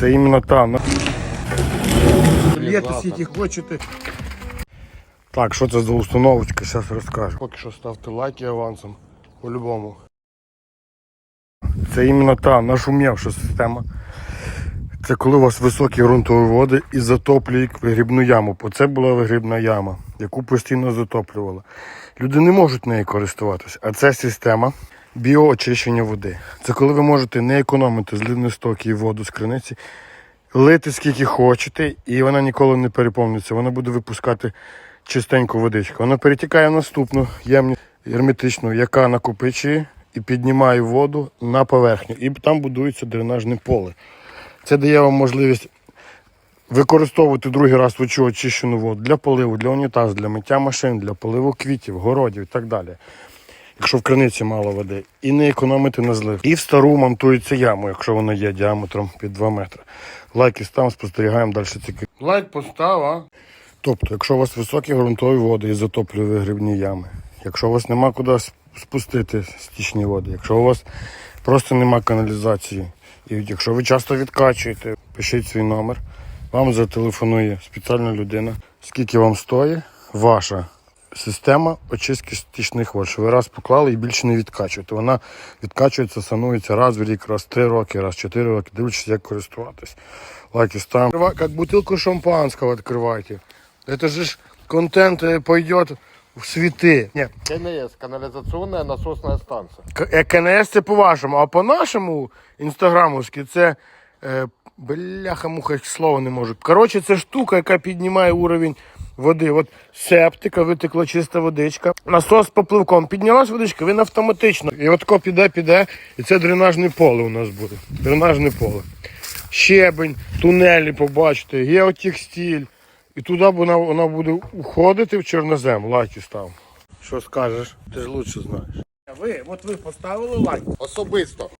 Це іменно там. Літо скільки хочете. Так, що це за установочка, зараз розкажу. Поки що ставте лайки авансом. По-любому. Це іменно та нашумівша система. Це коли у вас високі ґрунтові води і затоплюють вигрібну яму. Бо це була вигрібна яма, яку постійно затоплювали. Люди не можуть нею користуватися. А це система біоочищення води. Це коли ви можете не економити зливні стоки і воду з криниці, лити скільки хочете, і вона ніколи не переповниться. Вона буде випускати чистеньку водичку. Вона перетікає в наступну ємність герметичну, яка накопичує і піднімає воду на поверхню. І там будується дренажне поле. Це дає вам можливість використовувати другий раз очищену воду для поливу, для унітазу, для миття машин, для поливу квітів, городів і так далі. Якщо в криниці мало води, і не економити на злив. І в стару монтується яму, якщо вона є діаметром під 2 метри. Лайки став, спостерігаємо далі ці Лайк постав, а? Тобто, якщо у вас високі ґрунтові води і затоплює вигрібні ями, якщо у вас нема куди спустити стічні води, якщо у вас просто нема каналізації, і якщо ви часто відкачуєте, пишіть свій номер, вам зателефонує спеціальна людина, скільки вам стоїть ваша система очистки стічних вод, що ви раз поклали і більше не відкачуєте. Вона відкачується, санується раз в рік, раз в три роки, раз в чотири роки, дивлячись, як користуватись. Лайки ставим. Як бутилку шампанського відкривайте. Это же ж контент э, пойдет в світи. Ні, КНС, канализационная насосная станция. К- е, КНС це по-вашому, а по-нашому інстаграмовськи це. Е, бляха муха слова не можу. Коротше, це штука, яка піднімає уровень води. От септика, витекла чиста водичка. Насос попливком. Піднялась водичка, він автоматично. І от тако піде, піде, і це дренажне поле у нас буде. Дренажне поле. Щебень, тунелі побачите, геотекстиль. І туди вона, вона буде уходити в чорнозем. Лайки став. Що скажеш? Ти ж лучше знаєш. Ви, от ви поставили лайк. Особисто.